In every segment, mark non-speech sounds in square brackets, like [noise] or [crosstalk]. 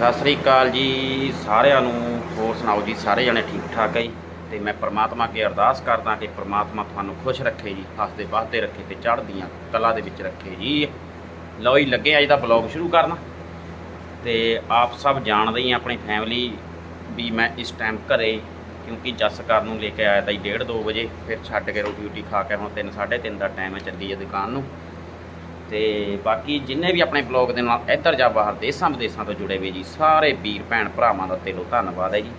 ਸਤਿ ਸ੍ਰੀ ਅਕਾਲ ਜੀ ਸਾਰਿਆਂ ਨੂੰ। ਹੋਰ ਸੁਣਾਓ ਜੀ, ਸਾਰੇ ਜਣੇ ਠੀਕ ਠਾਕ ਹੈ ਜੀ? ਤੇ ਮੈਂ ਪ੍ਰਮਾਤਮਾ ਅੱਗੇ ਅਰਦਾਸ ਕਰਦਾ ਕਿ ਪ੍ਰਮਾਤਮਾ ਤੁਹਾਨੂੰ ਖੁਸ਼ ਰੱਖੇ ਜੀ, ਹੱਸਦੇ ਵੱਸਦੇ ਰੱਖੇ ਤੇ ਚੜ੍ਹਦੀਆਂ ਕਲਾ ਦੇ ਵਿੱਚ ਰੱਖੇ ਜੀ। ਲਓ ਜੀ, ਲੱਗੇ ਅੱਜ ਦਾ ਬਲੌਗ ਸ਼ੁਰੂ ਕਰਨਾ। ਤੇ ਆਪ ਸਭ ਜਾਣਦੇ ਹੀ ਆ ਆਪਣੀ ਫੈਮਿਲੀ ਵੀ ਮੈਂ ਇਸ ਟਾਈਮ ਘਰੇ, ਕਿਉਂਕਿ ਜੱਸ ਜਸਕਰ ਨੂੰ ਲੈ ਕੇ ਆਇਆ ਤਾਂ 1:30 2 ਵਜੇ, ਫਿਰ ਛੱਡ ਕੇ ਰੋਟੀ ਰੋਟੀ ਖਾ ਕੇ ਹੁਣ 3 3:30 ਦਾ ਟਾਈਮ ਹੈ ਚੱਲੀ ਹੈ ਦੁਕਾਨ ਨੂੰ। ਤੇ ਬਾਕੀ ਜਿੰਨੇ ਵੀ ਆਪਣੇ ਬਲੌਗ ਦੇ ਨਾਲ ਇੱਧਰ ਜਾਂ ਬਾਹਰ ਦੇਸ਼ਾਂ ਵਿਦੇਸ਼ਾਂ ਤੋਂ ਜੁੜੇ ਹੋਏ ਜੀ, ਸਾਰੇ ਵੀਰ ਭੈਣ ਭਰਾਵਾਂ ਦਾ ਦਿਲੋਂ ਧੰਨਵਾਦ ਹੈ ਜੀ।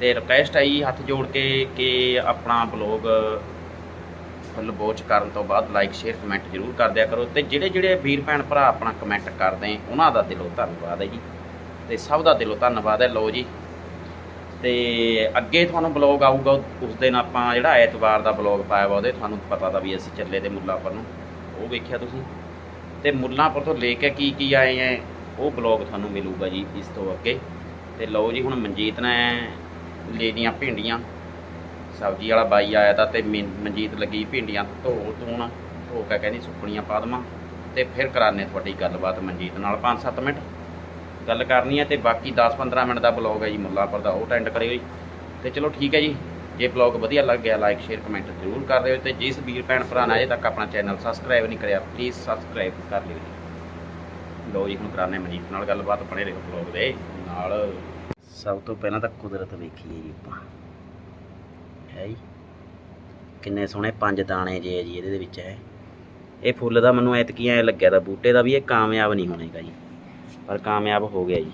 ਤੇ ਰਿਕਵੈਸਟ ਹੈ ਜੀ ਹੱਥ ਜੋੜ ਕੇ ਕਿ ਆਪਣਾ ਬਲੌਗ ਫੁੱਲ ਵੋਚ ਕਰਨ ਤੋਂ ਬਾਅਦ ਲਾਈਕ ਸ਼ੇਅਰ ਕਮੈਂਟ ਜ਼ਰੂਰ ਕਰ ਦਿਆ ਕਰੋ ਤੇ ਜਿਹੜੇ ਜਿਹੜੇ ਵੀਰ ਭੈਣ ਭਰਾ ਆਪਣਾ ਕਮੈਂਟ ਕਰਦੇ ਉਹਨਾਂ ਦਾ ਦਿਲੋਂ ਧੰਨਵਾਦ ਹੈ ਜੀ। ਤੇ ਸਭ ਦਾ ਦਿਲੋਂ ਧੰਨਵਾਦ ਹੈ, ਲਓ ਜੀ। ਤੇ ਅੱਗੇ ਤੁਹਾਨੂੰ ਬਲੌਗ ਆਊਗਾ, ਉਸ ਦਿਨ ਆਪਾਂ ਜਿਹੜਾ ਐਤਵਾਰ ਦਾ ਬਲੌਗ ਪਾਇਆ ਵਾ, ਉਹਦੇ ਤੁਹਾਨੂੰ ਪਤਾ ਤਾਂ ਵੀ ਅਸੀਂ ਚੱਲੇ ਤੇ ਮੁੱਲਾਪੁਰ ਨੂੰ। ਉਹ ਵੇਖਿਆ ਤੁਸੀਂ? ਤੇ ਮੁੱਲਾਂਪੁਰ ਤੋਂ ਲੈ ਕੇ ਕੀ ਕੀ ਆਏ ਐ? ਉਹ ਬਲੌਗ ਤੁਹਾਨੂੰ ਮਿਲੂਗਾ ਜੀ ਇਸ ਤੋਂ ਅੱਗੇ। ਤੇ ਲਓ ਜੀ, ਹੁਣ ਮਨਜੀਤ ਨੇ ਲੈ ਲੀਆਂ ਭਿੰਡੀਆਂ। ਸਬਜ਼ੀ ਵਾਲਾ ਬਾਈ ਆਇਆ ਤਾਂ ਤੇ ਮਨਜੀਤ ਲੱਗੀ ਭਿੰਡੀਆਂ ਧੋ ਧੋਣ। ਧੋ ਕੇ ਕਹਿੰਦੀ ਸੁੱਕਣੀਆਂ ਪਾ ਦੇਵਾਂ। ਤੇ ਫਿਰ ਕਰਾਨੇ ਤੁਹਾਡੀ ਗੱਲਬਾਤ ਮਨਜੀਤ ਨਾਲ 5-7 ਮਿੰਟ। ਗੱਲ ਕਰਨੀ ਹੈ ਤੇ ਬਾਕੀ 10-15 ਮਿੰਟ ਦਾ ਬਲੌਗ ਹੈ ਜੀ ਮੁੱਲਾਂਪੁਰ ਦਾ। ਉਹ ਅਟੈਂਡ ਕਰਿਓ ਜੀ। ਤੇ ਚਲੋ ਠੀਕ ਹੈ ਜੀ। ਜੇ ਬਲੌਗ ਵਧੀਆ ਲੱਗ ਗਿਆ ਲਾਈਕ ਸ਼ੇਅਰ ਕਮੈਂਟ ਜ਼ਰੂਰ ਕਰ ਦਿਓ ਤੇ ਜਿਸ ਵੀਰ ਭੈਣ ਭਰਾ ਨੇ ਅਜੇ ਤੱਕ ਆਪਣਾ ਚੈਨਲ ਸਬਸਕ੍ਰਾਈਬ ਨਹੀਂ ਕਰਿਆ ਪਲੀਜ਼ ਸਬਸਕ੍ਰਾਈਬ ਕਰ ਲਿਓ ਜੀ। ਲੋ ਜੀ, ਹੁਣ ਕਰਾਨੇ ਮਨਜੀਤ ਨਾਲ ਗੱਲਬਾਤ, ਬਣੇ ਰਹੋ ਬਲੌਗ ਦੇ ਨਾਲ। ਸਭ ਤੋਂ ਪਹਿਲਾਂ ਤਾਂ ਕੁਦਰਤ ਵੇਖੀਏ ਜੀ ਆਪਾਂ। ਹੈ ਜੀ। ਕਿੰਨੇ ਸੋਹਣੇ ਪੰਜ ਦਾਣੇ ਜੇ ਹੈ ਜੀ ਇਹਦੇ ਵਿੱਚ ਹੈ। ਇਹ ਫੁੱਲ ਦਾ ਮੈਨੂੰ ਐਤਕੀ ਐ ਲੱਗਿਆ ਤਾਂ ਬੂਟੇ ਦਾ ਵੀ ਇਹ ਕਾਮਯਾਬ ਨਹੀਂ ਹੋਣੇਗਾ ਜੀ। ਪਰ ਕਾਮਯਾਬ ਹੋ ਗਿਆ ਜੀ।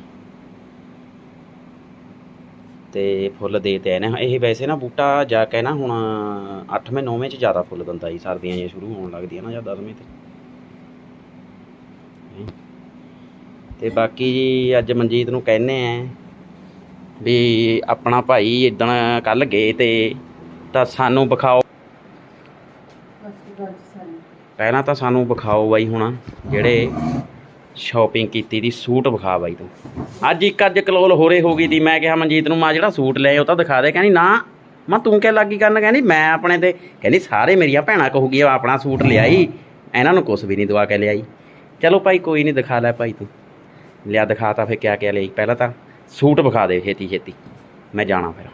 ਤੇ ਫੁੱਲ ਦੇ ਤੇ ਨੇ। ਇਹ ਵੈਸੇ ਨਾ ਬੂਟਾ ਜਾ ਕੇ ਨਾ ਹੁਣ 8ਵੇਂ 9ਵੇਂ ਚ ਜ਼ਿਆਦਾ ਫੁੱਲ ਦਿੰਦਾ ਜੀ ਸਰਦੀਆਂ ਜੇ ਸ਼ੁਰੂ ਹੋਣ ਲੱਗਦੀਆਂ ਨਾ ਜਾਂ 10ਵੇਂ ਤੇ। ਤੇ ਬਾਕੀ ਜੀ ਅੱਜ ਮਨਜੀਤ ਨੂੰ ਕਹਿੰਨੇ ਆ ਵੀ ਆਪਣਾ ਭਾਈ ਇਦਣ ਕੱਲ ਗਏ ਤੇ ਤਾਂ ਸਾਨੂੰ ਵਿਖਾਓ। ਪਹਿਲਾਂ ਤਾਂ ਸਾਨੂੰ ਵਿਖਾਓ ਬਾਈ ਹੁਣ ਜਿਹੜੇ ਸ਼ਾਪਿੰਗ ਕੀਤੀ ਦੀ ਸੂਟ ਵਿਖਾ ਬਾਈ ਤੂੰ। ਅੱਜ ਇੱਕ ਅੱਜ ਕਲੋਲ ਹੋਰੇ ਹੋ ਗਈ ਦੀ ਮੈਂ ਕਿਹਾ ਮਨਜੀਤ ਨੂੰ ਮਾ ਜਿਹੜਾ ਸੂਟ ਲਿਆ ਉਹ ਤਾਂ ਦਿਖਾ ਦੇ। ਕਹਿੰਦੀ ਨਾ ਮੈਂ ਤੂੰ ਕਿਆ ਲੱਗੀ ਕਰਨ? ਕਹਿੰਦੀ ਮੈਂ ਆਪਣੇ ਤੇ ਕਹਿੰਦੀ ਸਾਰੇ ਮੇਰੀਆਂ ਭੈਣਾਂ ਕਹੂਗੀ ਆਪਣਾ ਸੂਟ ਲਿਆਈ। ਇਹਨਾਂ ਨੂੰ ਕੁਝ ਵੀ ਨਹੀਂ ਦਵਾ ਕੇ ਲਿਆਈ। ਚਲੋ ਭਾਈ ਕੋਈ ਨਹੀਂ ਦਿਖਾ ਲੈ ਭਾਈ ਤੂੰ। ਲਿਆ ਦਿਖਾ ਤਾਂ ਫਿਰ ਕਿਆ ਕਿਆ ਲਈ ਪਹਿਲਾਂ ਤਾਂ ਸੂਟ ਵਿਖਾ ਦੇ ਛੇਤੀ ਛੇਤੀ ਮੈਂ ਜਾਣਾ ਫਿਰ।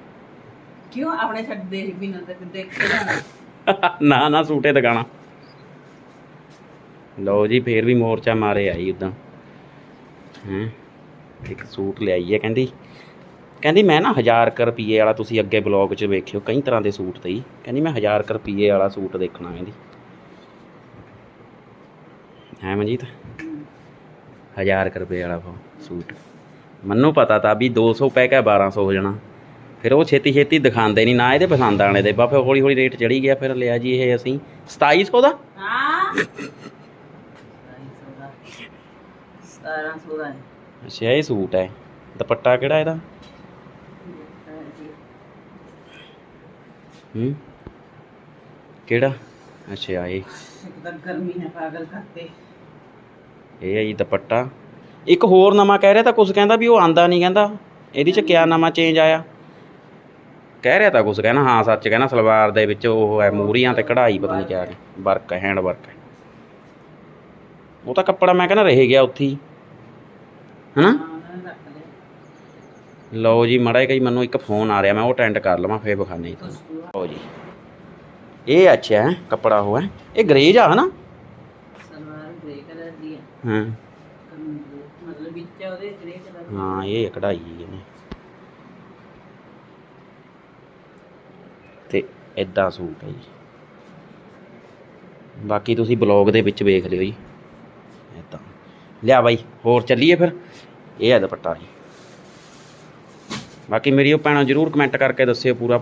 ਕਿਉਂ ਆਪਣੇ ਛੱਡ ਦੇ ਬਿਨਾਂ ਤੱਕ ਦੇਖ ਕੇ ਜਾਣਾ। [laughs] ਨਾ ਨਾ ਸੂਟੇ ਦਿਖਾਣਾ ਲਓ ਜੀ, ਫੇਰ ਵੀ ਮੋਰਚਾ ਮਾਰੇ ਆਈ ਉਦਾਂ ਹੈਂ, ਇੱਕ ਸੂਟ ਲਿਆਈ ਹੈ ਕਹਿੰਦੀ। ਕਹਿੰਦੀ, ਮੈਂ ਨਾ 1000 ਕੁ ਰੁਪਏ ਵਾਲਾ ਤੁਸੀਂ ਅੱਗੇ ਬਲੌਗ 'ਚ ਵੇਖਿਓ, ਕਈ ਤਰ੍ਹਾਂ ਦੇ ਸੂਟ ਤੇ ਹੀ ਕਹਿੰਦੀ, ਮੈਂ 1000 ਰੁਪਏ ਵਾਲਾ ਸੂਟ ਦੇਖਣਾ ਕਹਿੰਦੀ। ਹੈ ਮਨਜੀਤ? 1000 ਕੁ ਰੁਪਏ ਵਾਲਾ ਸੂਟ। ਮੈਨੂੰ ਪਤਾ ਤਾਂ ਵੀ 200 ਪੈ ਕੇ 1200 ਹੋ ਜਾਣਾ। ਫਿਰ ਉਹ ਛੇਤੀ ਛੇਤੀ ਦਿਖਾਉਂਦੇ ਨਹੀਂ, ਨਾ ਇਹਦੇ ਪਸੰਦ ਆਣੇ ਦੇ। ਬਾ ਫਿਰ ਹੌਲੀ ਹੌਲੀ ਰੇਟ ਚੜੀ ਗਿਆ, ਫਿਰ ਲਿਆ ਜੀ ਇਹ ਅਸੀਂ। 2700 ਦਾ? ਹਾਂ। 1700 ਦਾ ਅੱਛਾ ਇਹ ਸੂਟ ਹੈ। ਦੁਪੱਟਾ ਕਿਹੜਾ ਇਹਦਾ? ਹੂੰ? ਕਿਹੜਾ? ਅੱਛਾ ਇਹ। ਤਾਂ ਗਰਮੀ ਨੇ ਪਾਗਲ ਕਰਤੇ। ਇਹ ਹੈ ਜੀ ਦੁਪੱਟਾ। ਇੱਕ ਹੋਰ ਨਵਾਂ ਕਹਿ ਰਿਹਾ ਤਾਂ ਕੁਝ ਕਹਿੰਦਾ ਵੀ ਉਹ ਆਂਦਾ ਨਹੀਂ ਕਹਿੰਦਾ। ਇਹਦੇ ਚ ਕਿਆ ਨਵਾਂ ਚੇਂਜ ਆਇਆ? ਕਹਿ ਰਿਹਾ ਤਾਂ ਕੁਝ ਕਹਿੰਦਾ ਹਾਂ ਸੱਚ ਕਹਿੰਦਾ ਸਲਵਾਰ ਦੇ ਵਿੱਚ ਉਹ ਹੈ ਮੂਰੀਆਂ ਤੇ ਕਢਾਈ ਪਤਾ ਨਹੀਂ ਕਿਆ। ਵਰਕ ਹੈ ਹੈਂਡ ਵਰਕ ਹੈ। ਉਹ ਤਾਂ ਕੱਪੜਾ ਮੈਂ ਕਹਿੰਦਾ ਰਹਿ ਗਿਆ ਉੱਥੇ ਹੀ। ਹਨਾ? ਲਓ ਜੀ ਮੜਾ ਕਈ ਮੈਨੂੰ ਇੱਕ ਫੋਨ ਆ ਰਿਹਾ ਮੈਂ ਉਹ ਅਟੈਂਡ ਕਰ ਲਵਾਂ ਫੇਰ ਵਿਖਾਣੇ ਜੀ ਤੁਹਾਨੂੰ। ਲਓ ਜੀ। ਇਹ ਅੱਛਾ ਹੈ ਕੱਪੜਾ ਉਹ ਹੈ। ਇਹ ਗਰੇਜ ਆ ਹਨਾ? ਸਲਵਾਰ ਗ੍ਰੇ ਕਲਰ ਦੀ ਹੈ। ਹਾਂ। ਕਮੀਜ਼ ਮਤਲਬ ਵਿੱਚ ਉਹਦੇ ਗ੍ਰੇ ਕਲਰ ਦੀ। ਹਾਂ ਇਹ ਕਢਾਈ ਇਹਨੇ। ਤੇ ਇਦਾਂ ਸੂਟ ਹੈ ਜੀ। ਬਾਕੀ ਤੁਸੀਂ ਬਲੌਗ ਦੇ ਵਿੱਚ ਵੇਖ ਲਿਓ ਜੀ। ਲਿਆ ਬਾਈ ਹੋਰ ਚੱਲੀਏ ਫਿਰ। ਇਹ ਹੈ ਦੁਪੱਟਾ ਜੀ। ਬਾਕੀ ਮੇਰੀ ਉਹ ਭੈਣਾਂ ਜਰੂਰ ਕਮੈਂਟ ਕਰਕੇ ਦੱਸਿਓ ਪੂਰਾ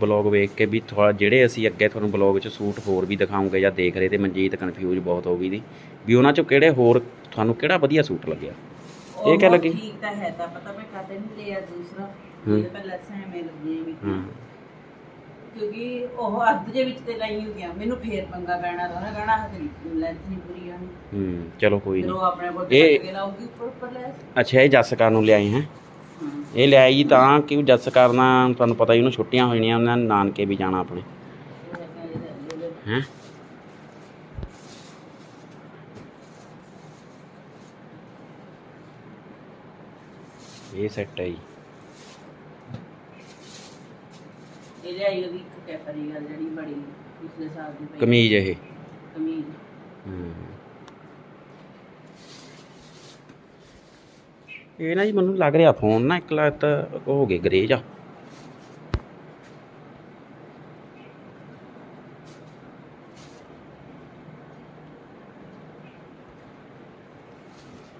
ਬਲੌਗ ਵੇਖ ਕੇ ਵੀ ਥੋੜਾ ਜਿਹੜੇ ਅਸੀਂ ਅੱਗੇ ਤੁਹਾਨੂੰ ਬਲੌਗ 'ਚ ਸੂਟ ਹੋਰ ਵੀ ਦਿਖਾਉਂਗੇ ਜਾਂ ਦੇਖ ਰਹੇ ਤੇ ਮਨਜੀਤ ਕਨਫਿਊਜ਼ ਬਹੁਤ ਹੋ ਗਈ ਦੀ ਵੀ ਉਹਨਾਂ 'ਚੋਂ ਕਿਹੜੇ ਹੋਰ ਤੁਹਾਨੂੰ ਕਿਹੜਾ ਵਧੀਆ ਸੂਟ ਲੱਗਿਆ? ਇਹ ਕਿਆ ਉਹ ਲੱਗੀ? ਠੀਕ ਤਾਂ ਹੈ ਤਾਂ ਪਤਾ ਮੈਂ ਕਾਤੇ ਨਹੀਂ ਲਿਆ ਦੂਸਰਾ। ਇਹ ਪਹਿਲਾਂ ਸਹਿਮੇ ਲੱਗੀ ਵੀ ਕਿਉਂਕਿ ਉਹ ਅੱਧ ਦੇ ਵਿੱਚ ਤੇ ਲਾਈ ਹੋ ਗਿਆ ਮੈਨੂੰ ਫੇਰ ਪੰਗਾ ਪੈਣਾ ਤਾਂ ਉਹਨੇ ਕਹਿਣਾ ਹੱਥ ਲੈਂਥ ਨਹੀਂ ਪੂਰੀ ਆਣੀ ਹੂੰ ਚਲੋ ਕੋਈ ਫਿਰ ਨਹੀਂ। ਉਹ ਆਪਣੇ ਕੋਲ ਇਹ- ਕੇ ਲਾਉਗੀ ਉੱਪਰ ਉੱਪਰ ਲੈ ਅੱਛਾ ਇਹ ਜੱਸਕਾ ਨੂੰ ਲਿਆਏ ਹੈ? ਇਹ ਲਿਆਈ ਜੀ ਤਾਂ ਕਿ ਜੱਸਕਰ ਨਾਲ ਤੁਹਾਨੂੰ ਪਤਾ ਹੀ ਉਹਨੂੰ ਛੁੱਟੀਆਂ ਹੋਣੀਆਂ ਉਹਨਾਂ ਨੇ ਨਾਨਕੇ ਵੀ ਜਾਣਾ ਆਪਣੇ। ਹੈ? ਇਹ ਸੈੱਟ ਹੈ ਜੀ। ਇਹ ਲਿਆਈ ਉਹਦੀ ਇੱਕ ਕੈਪਰੀ ਗੱਲ ਜਿਹੜੀ ਬੜੀ ਪਿਛਲੇ ਸਾਲ ਦੀ ਪਈ। ਕਮੀਜ਼ ਇਹ। ਕਮੀਜ਼। ਹਮ। ਇਹ ਨਾ ਜੀ ਮੈਨੂੰ ਲੱਗ ਰਿਹਾ ਫੋਨ ਨਾ ਇੱਕ ਲੱਤ ਹੋ ਗਏ ਗਰੇਜ ਆ।